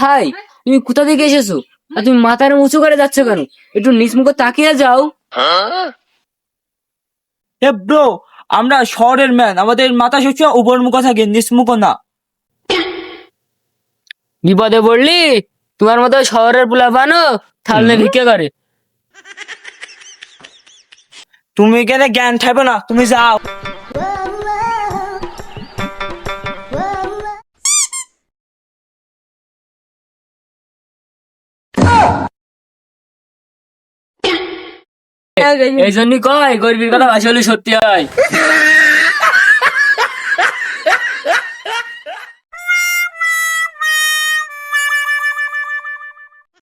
ভাই তুমি কোথা থেকে এসেছ? আর তুমি মাথার উঁচু করে যাচ্ছ কেন? একটু নিচ মুখ তাকিয়ে যাও। এ ব্রো আমরা শহরের ম্যান আমাদের মাথা সবসময় উপর মুখ থাকে নিচ মুখ না। বিপদে পড়লি? তোমার মতো শহরের পোলা বানো থালনে ভিক্ষে করে। তুমি এখানে জ্ঞান থাকবে না? তুমি যাও। এই জন্যই কয় গরিবের কথা ভাষা হলে সত্যি হয়।